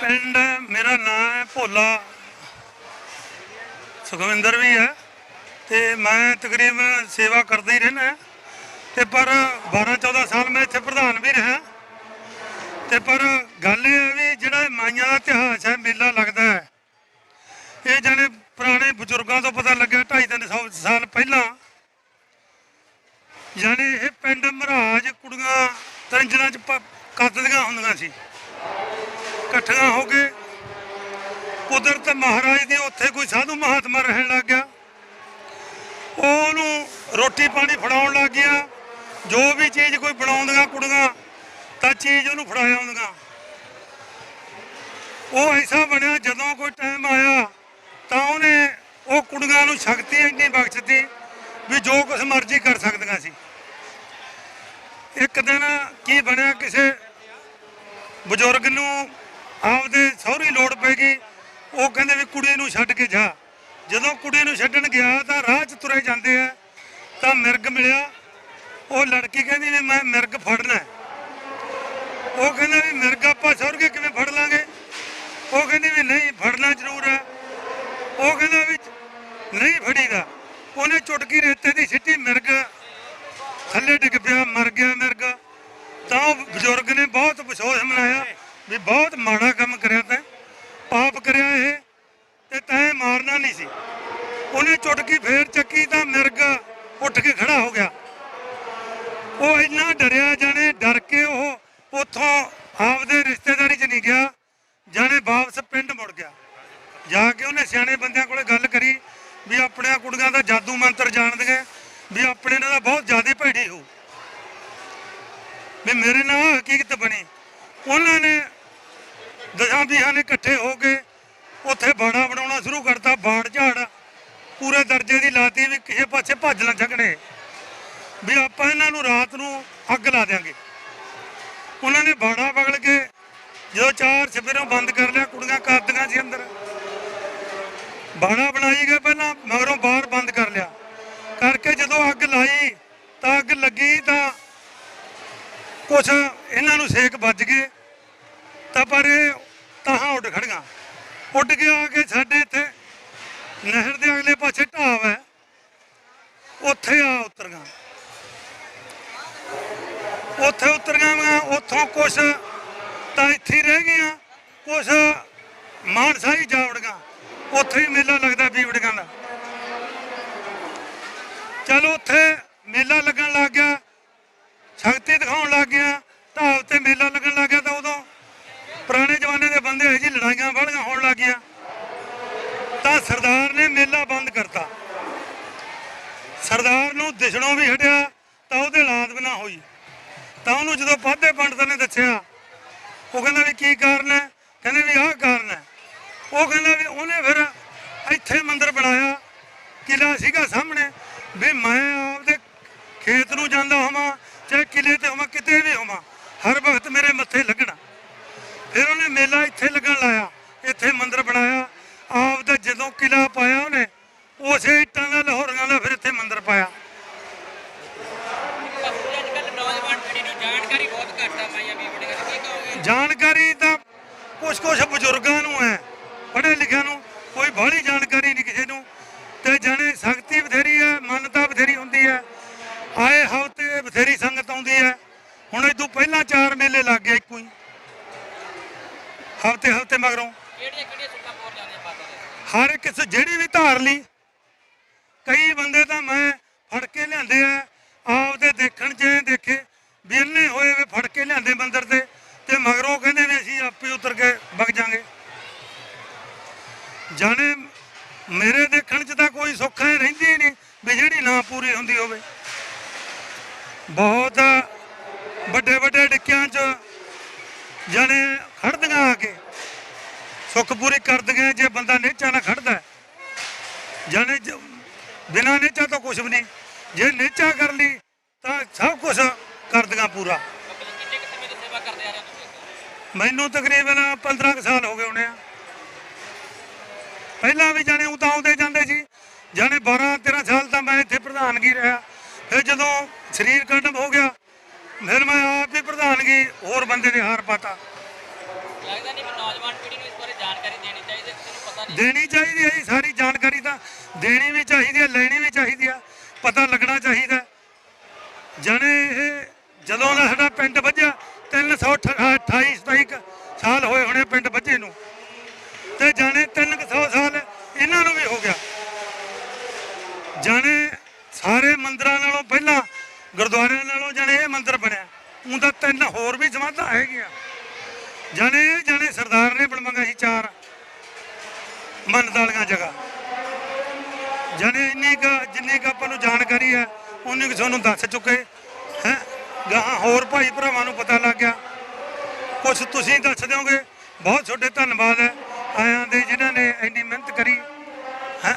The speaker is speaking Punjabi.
ਪਿੰਡ ਮੇਰਾ ਨਾਮ ਹੈ ਭੋਲਾ। ਸੁਖਵਿੰਦਰ ਵੀ ਹੈ ਤੇ ਮੈਂ ਤਕਰੀਬਨ ਸੇਵਾ ਕਰਦਾ ਹੀ ਰਹਿਣਾ ਤੇ ਪਰ 12 14 ਸਾਲ ਮੈਂ ਇੱਥੇ ਪ੍ਰਧਾਨ ਵੀ ਰਿਹਾ। ਤੇ ਪਰ ਗੱਲ ਇਹ ਹੈ ਵੀ ਜਿਹੜਾ ਮਾਈਆਂ ਦਾ ਇਤਿਹਾਸ ਹੈ, ਮੇਲਾ ਲੱਗਦਾ ਹੈ। ਇਹ ਜਾਣੇ ਪੁਰਾਣੇ ਬਜ਼ੁਰਗਾਂ ਤੋਂ ਪਤਾ ਲੱਗਿਆ 2.5 ਸੌ ਸਾਲ ਪਹਿਲਾਂ। ਜਾਣੇ ਇਹ ਪਿੰਡ ਮਹਾਰਾਜ ਕੁੜੀਆਂ ਤਰੰਜਣਾ ਚ ਪ- ਕੱਤਦੀਆਂ ਹੁੰਦੀਆਂ ਸੀ। ਇਕੱਠੀਆਂ ਹੋ ਕੇ ਕੁਦਰਤ ਮਹਾਰਾਜ ਦੇ ਉੱਥੇ ਕੋਈ ਸਾਧੂ ਮਹਾਤਮਾ ਰਹਿਣ ਲੱਗ ਗਿਆ। ਉਹ ਉਹਨੂੰ ਰੋਟੀ ਪਾਣੀ ਫੜਾਉਣ ਲੱਗ ਗਿਆ। ਜੋ ਵੀ ਚੀਜ਼ ਕੋਈ ਬਣਾਉਂਦੀਆਂ ਕੁੜੀਆਂ, ਤਾਂ ਚੀਜ਼ ਉਹਨੂੰ ਫੜਾਇਆ ਹੁੰਦੀਆਂ ਉਹ ਐਸਾ ਬਣਿਆ, ਜਦੋਂ ਕੋਈ ਟਾਈਮ ਆਇਆ, ਤਾਂ ਉਹਨੇ ਉਹ ਕੁੜੀਆਂ ਨੂੰ ਸ਼ਕਤੀ ਇੰਨੀ ਬਖਸ਼ਤੀ ਵੀ ਜੋ ਕੁਝ ਮਰਜ਼ੀ ਕਰ ਸਕਦੀਆਂ ਸੀ। ਇੱਕ ਦਿਨ ਕੀ ਬਣਿਆ, ਕਿਸੇ ਬਜ਼ੁਰਗ ਨੂੰ ਆਪਦੇ ਸਹੁਰੀ ਲੋੜ ਪੈ ਗਈ, ਉਹ ਕਹਿੰਦੇ ਵੀ ਕੁੜੀ ਨੂੰ ਛੱਡ ਕੇ ਜਾ। ਜਦੋਂ ਕੁੜੀ ਨੂੰ ਛੱਡਣ ਗਿਆ ਤਾਂ ਰਾਹ 'ਚ ਤੁਰੇ ਜਾਂਦੇ ਆ, ਤਾਂ ਮਿਰਗ ਮਿਲਿਆ। ਉਹ ਲੜਕੀ ਕਹਿੰਦੀ ਵੀ ਮੈਂ ਮਿਰਗ ਫੜਨਾ ਉਹ ਕਹਿੰਦਾ ਵੀ ਮਿਰਗ ਆਪਾਂ ਸਹੁਰਗੇ ਕਿਵੇਂ ਫੜ ਲਾਂਗੇ? ਉਹ ਕਹਿੰਦੀ ਵੀ ਨਹੀਂ, ਫੜਨਾ ਜ਼ਰੂਰ ਹੈ। ਉਹ ਕਹਿੰਦਾ ਵੀ ਨਹੀਂ ਫੜੀਦਾ। ਉਹਨੇ ਚੁਟਕੀ ਰੇਤੇ ਦੀ ਸਿੱਟੀ ਮਿਰਗ ਥੱਲੇ ਡਿੱਗ ਪਿਆ, ਮਰ ਗਿਆ ਮਿਰਗ। ਤਾਂ ਉਹ ਬਜ਼ੁਰਗ ਨੇ ਬਹੁਤ ਅਫਸੋਸ ਮਨਾਇਆ। ਵੀ ਬਹੁਤ ਮਾੜਾ ਕੰਮ ਕਰਿਆ ਤੈਂ, ਪਾਪ ਕਰਿਆ ਇਹ, ਤੇ ਤੈਂ ਮਾਰਨਾ ਨਹੀਂ ਸੀ। ਉਹਨੇ ਚੁਟਕੀ ਫੇਰ ਚੱਕੀ ਤਾਂ ਮਿਰਗ ਉੱਠ ਕੇ ਖੜਾ ਹੋ ਗਿਆ। ਉਹ ਇੰਨਾ ਡਰਿਆ, ਜਾਣੇ ਡਰ ਕੇ ਉਹ ਉੱਥੋਂ ਆਪਦੇ ਰਿਸ਼ਤੇਦਾਰੀ 'ਚ ਨਹੀਂ ਗਿਆ, ਜਾਣੇ ਵਾਪਸ ਪਿੰਡ ਮੁੜ ਗਿਆ। ਜਾ ਕੇ ਉਹਨੇ ਸਿਆਣੇ ਬੰਦਿਆਂ ਕੋਲੇ ਗੱਲ ਕਰੀ ਵੀ ਆਪਣੀਆਂ ਕੁੜੀਆਂ ਦਾ ਜਾਦੂ ਮੰਤਰ ਜਾਣਦੀਆਂ ਵੀ ਆਪਣੇ ਨਾਲ ਤਾਂ ਬਹੁਤ ਜ਼ਿਆਦਾ ਭੈੜੀ ਹੋ ਵੀ ਮੇਰੇ ਨਾਲ ਹਕੀਕਤ ਬਣੀ। ਉਹਨਾਂ ਨੇ ਦਸਾਂ ਵੀਹਾਂ ਨੇ ਇਕੱਠੇ ਹੋ ਕੇ ਉੱਥੇ ਬਾੜਾ ਬਣਾਉਣਾ ਸ਼ੁਰੂ ਕਰਤਾ ਬਾੜ ਝਾੜ, ਪੂਰੇ ਦਰਜੇ ਦੀ ਲਾਤੀ ਵੀ ਕਿਸੇ ਪਾਸੇ ਭੱਜ ਨਾ ਸਕਣੇ ਵੀ ਆਪਾਂ ਇਹਨਾਂ ਨੂੰ ਰਾਤ ਨੂੰ ਅੱਗ ਲਾ ਦਿਆਂਗੇ। ਉਹਨਾਂ ਨੇ ਬਾੜਾ ਪਕੜ ਕੇ ਜਦੋਂ ਚਾਰ ਸਵੇਰੋਂ ਬੰਦ ਕਰ ਲਿਆ, ਕੁੜੀਆਂ ਕਰਦੀਆਂ ਸੀ ਅੰਦਰ। ਬਾੜਾ ਬਣਾਈ ਗਏ ਪਹਿਲਾਂ, ਮਗਰੋਂ ਬਾਹਰ ਬੰਦ ਕਰ ਲਿਆ। ਕਰਕੇ ਜਦੋਂ ਅੱਗ ਲਾਈ, ਤਾਂ ਅੱਗ ਲੱਗੀ ਤਾਂ ਕੁਛ ਇਹਨਾਂ ਨੂੰ ਸੇਕ ਵੱਜ ਗਏ। ਤਾਂ ਪਰ ਇਹ ਤਾਹਾਂ ਉੱਡ ਖੜੀਆਂ ਉੱਡ ਕੇ ਆ ਕੇ ਸਾਡੇ ਇੱਥੇ ਨਹਿਰ ਦੇ ਅਗਲੇ ਪਾਸੇ ਢਾਬ ਹੈ। ਉੱਥੇ ਆ ਉਤਰੀਆਂ ਉੱਥੇ ਉਤਰੀਆਂ ਵਾਂ, ਉੱਥੋਂ ਕੁਛ ਤਾਂ ਇੱਥੇ ਹੀ ਰਹਿ ਗਈਆਂ ਕੁਛ ਮਾਨਸਾ ਹੀ ਜਾ ਵੜੀਆਂ ਉੱਥੇ ਹੀ ਮੇਲਾ ਲੱਗਦਾ ਬੀਵੜੀਆਂ ਦਾ ਚਲੋ ਉੱਥੇ ਮੇਲਾ ਲੱਗਣ ਲੱਗ ਗਿਆ। ਸ਼ਕਤੀ ਦਿਖਾਉਣ ਲੱਗ ਗਿਆ। ਢਾਬ ਤੇ ਮੇਲਾ ਲੱਗਣ ਲੱਗ ਗਿਆ ਤਾਂ ਉਦੋਂ ਪੁਰਾਣੇ ਜ਼ਮਾਨੇ ਦੇ ਬੰਦੇ ਇਹੋ ਜਿਹੀ ਲੜਾਈਆਂ ਵਾਲੀਆਂ ਹੋਣ ਲੱਗ ਗਈਆਂ ਤਾਂ ਸਰਦਾਰ ਨੇ ਮੇਲਾ ਬੰਦ ਕਰਤਾ ਸਰਦਾਰ ਨੂੰ ਦਿਸਣੋਂ ਵੀ ਹਟਿਆ ਤਾਂ ਉਹਦੇ ਲਾਦ ਵੀ ਨਾ ਹੋਈ। ਤਾਂ ਉਹਨੂੰ ਜਦੋਂ ਪਾਧੇ ਪੰਡਤ ਨੇ ਦੱਸਿਆ, ਉਹ ਕਹਿੰਦਾ ਵੀ ਕੀ ਕਾਰਨ ਹੈ? ਕਹਿੰਦੇ ਵੀ ਆਹ ਕਾਰਨ ਹੈ। ਉਹ ਕਹਿੰਦਾ ਵੀ ਉਹਨੇ ਫਿਰ ਇੱਥੇ ਮੰਦਿਰ ਬਣਾਇਆ ਕਿਲਾ ਸੀਗਾ ਸਾਹਮਣੇ, ਵੀ ਮੈਂ ਆਪਦੇ ਖੇਤ ਨੂੰ ਜਾਂਦਾ ਹੋਵਾਂ, ਚਾਹੇ ਕਿਲੇ ਤੇ ਹੋਵਾਂ, ਕਿਤੇ ਵੀ ਹੋਵਾਂ, ਹਰ ਵਕਤ ਮੇਰੇ ਮੱਥੇ ਲੱਗਣਾ। ਫਿਰ ਉਹਨੇ ਮੇਲਾ ਇੱਥੇ ਲੱਗਣ ਲਾਇਆ, ਇੱਥੇ ਮੰਦਿਰ ਬਣਾਇਆ ਆਪ ਦਾ ਜਦੋਂ ਕਿਲਾ ਪਾਇਆ ਉਹਨੇ ਉਸੇ ਇੱਟਾਂ ਦਾ ਲਾਹੌਰੀਆਂ ਦਾ ਫਿਰ ਇੱਥੇ ਮੰਦਿਰ ਪਾਇਆ ਬਾਪੂ ਅੱਜ ਕੱਲ ਨੌਜਵਾਨ ਪੀੜ੍ਹੀ ਨੂੰ ਜਾਣਕਾਰੀ ਬਹੁਤ ਘੱਟ ਆ ਮਾਈਆਂ ਬੀਬੜੀਆਂ ਦੀ ਕੀ ਕਹੋਗੇ ਜਾਣਕਾਰੀ ਤਾਂ ਕੁਛ ਕੁਛ ਬਜ਼ੁਰਗਾਂ ਨੂੰ ਹੈ ਪੜ੍ਹੇ ਲਿਖਿਆ ਨੂੰ ਕੋਈ ਬਾਹਲੀ ਜਾਣਕਾਰੀ ਨਹੀਂ ਕਿਸੇ ਨੂੰ। ਤੇ ਜਾਣੇ ਸ਼ਕਤੀ ਬਥੇਰੀ ਹੈ ਮੰਨਤਾ ਬਥੇਰੀ ਹੁੰਦੀ ਹੈ ਆਏ ਹਫ਼ਤੇ ਬਥੇਰੀ ਸੰਗਤ ਆਉਂਦੀ ਹੈ। ਹੁਣ ਇਹ ਤੋਂ ਪਹਿਲਾਂ ਚਾਰ ਮੇਲੇ ਲੱਗ ਗਏ ਇੱਕੋ ਹੀ। ਹਫ਼ਤੇ ਹਫ਼ਤੇ ਮਗਰੋਂ। ਕਿਹੜੀਆਂ ਕਿਹੜੀਆਂ ਸੁੱਕਾ ਪੋਰ ਜਾਂਦੇ ਮਾਤਾ ਦੇ ਹਰ ਇੱਕ ਜਿਹੜੀ ਵੀ ਧਾਰ ਲਈ ਕਈ ਬੰਦੇ ਤਾਂ ਮੈਂ ਫੜ ਕੇ ਲਿਆਂਦੇ ਆ ਆਪਦੇ ਦੇਖਣ ਇਹ ਦੇਖੇ ਵੀ ਇੰਨੇ ਹੋਏ ਵੀ ਫੜ ਕੇ ਲਿਆਂਦੇ ਮੰਦਰ ਤੇ ਤੇ ਮਗਰੋਂ ਕਹਿੰਦੇ ਨੇ ਅਸੀਂ ਆਪੇ ਉਤਰ ਕੇ ਵਗ ਜਾਾਂਗੇ। ਜਾਣੇ ਮੇਰੇ ਦੇਖਣ ਚ ਤਾਂ ਕੋਈ ਸੁੱਖ ਹੈ ਰਹਿੰਦੀ ਨਹੀਂ ਵੀ ਜਿਹੜੀ ਨਾ ਪੂਰੀ ਹੁੰਦੀ ਹੋਵੇ। ਬਹੁਤ ਵੱਡੇ ਵੱਡੇ ਡਿੱਕਿਆਂ ਚ ਜਾਣੇ ਖੜਦੀਆਂ ਆ ਕੇ। ਸੁੱਖ ਪੂਰੀ ਕਰਦੀਆਂ ਜੇ ਬੰਦਾ ਨੇਚਾ ਨਾ ਖੜਦਾ। ਜਾਣੇ ਬਿਨਾਂ ਨੇਚਾ ਤੋਂ ਕੁਝ ਵੀ ਨਹੀਂ। ਜੇ ਨੇਚਾ ਕਰ ਲਈ ਤਾਂ ਸਭ ਕੁਝ ਕਰਦੀਆਂ ਪੂਰਾ ਬਾਪੂ ਜੀ ਕਿੰਨੇ ਕੁ ਸਮੇਂ ਤੋਂ ਸੇਵਾ ਕਰਦੇ ਆ ਰਹੇ ਹੋ ਤੁਸੀਂ ਮੈਨੂੰ ਤਕਰੀਬਨ 15 ਕੁ ਸਾਲ ਹੋ ਗਏ ਹੋਣੇ ਆ। ਪਹਿਲਾਂ ਵੀ ਜਾਣੇ ਉਤਾਂ ਆਉਂਦੇ ਜਾਂਦੇ ਸੀ। ਜਾਣੇ 12 13 ਸਾਲ ਤਾਂ ਮੈਂ ਇੱਥੇ ਪ੍ਰਧਾਨਗੀ ਰਿਹਾ। ਫਿਰ ਜਦੋਂ ਸਰੀਰ ਕੰਡਮ ਹੋ ਗਿਆ ਫਿਰ ਮੈਂ ਆਪ ਹੀ ਪ੍ਰਧਾਨਗੀ ਹੋਰ ਬੰਦੇ ਦੇ ਹਾਰ ਪਾਤਾ। ਲੱਗਦਾ ਨਹੀਂ ਵੀ ਨੌਜਵਾਨ ਪੀੜ੍ਹੀ ਨੂੰ ਇਸ ਬਾਰੇ ਜਾਣਕਾਰੀ ਦੇਣੀ ਚਾਹੀਦੀ ਹੈ ਕਿਸੇ ਨੂੰ ਪਤਾ ਨਹੀਂ। ਦੇਣੀ ਚਾਹੀਦੀ ਹੈ ਜੀ ਸਾਰੀ ਜਾਣਕਾਰੀ ਤਾਂ ਦੇਣੀ ਵੀ ਚਾਹੀਦੀ ਹੈ ਲੈਣੀ ਵੀ ਚਾਹੀਦੀ ਆ ਪਤਾ ਲੱਗਣਾ ਚਾਹੀਦਾ ਜਣੇ ਇਹ ਜਦੋਂ ਦਾ ਸਾਡਾ ਪਿੰਡ ਵੱਜਿਆ 328 27 ਸਾਲ ਹੋਏ ਹੋਣੇ ਪਿੰਡ ਵੱਜੇ ਨੂੰ ਤੇ ਜਾਣੇ 300 ਸਾਲ ਇਹਨਾਂ ਨੂੰ ਵੀ ਹੋ ਗਿਆ ਜਾਣੇ ਸਾਰੇ ਮੰਦਰਾਂ ਨਾਲੋਂ ਪਹਿਲਾਂ, ਗੁਰਦੁਆਰਿਆਂ ਨਾਲੋਂ ਜਾਣੇ ਇਹ ਮੰਦਿਰ ਬਣਿਆ। ਉਹਦਾ ਤਿੰਨ ਹੋਰ ਵੀ ਸਮਾਧਾਂ ਹੈਗੀਆਂ। ਜਾਣੇ ਜਾਣੇ ਸਰਦਾਰ ਨੇ ਬਣਵਾਈਆਂ ਸੀ ਚਾਰ। ਮੰਨ ਵਾਲੀਆਂ ਜਗ੍ਹਾ। ਜਾਣੇ ਇੰਨੀ ਕੁ, ਜਿੰਨੀ ਕੁ ਆਪਾਂ ਨੂੰ ਜਾਣਕਾਰੀ ਹੈ, ਉਨੀ ਕੁ ਤੁਹਾਨੂੰ ਦੱਸ ਚੁੱਕੇ। ਹੈ? ਗਾਹਾਂ ਹੋਰ ਭਾਈ ਭਰਾਵਾਂ ਨੂੰ ਪਤਾ ਲੱਗ ਗਿਆ। ਕੁਝ ਤੁਸੀਂ ਦੱਸ ਦਿਓਗੇ? ਬਹੁਤ ਤੁਹਾਡੇ ਧੰਨਵਾਦ ਹੈ। ਆਇਆਂ ਦੇ ਜਿਨ੍ਹਾਂ ਨੇ ਇੰਨੀ ਮਿਹਨਤ ਕਰੀ। ਹੈ?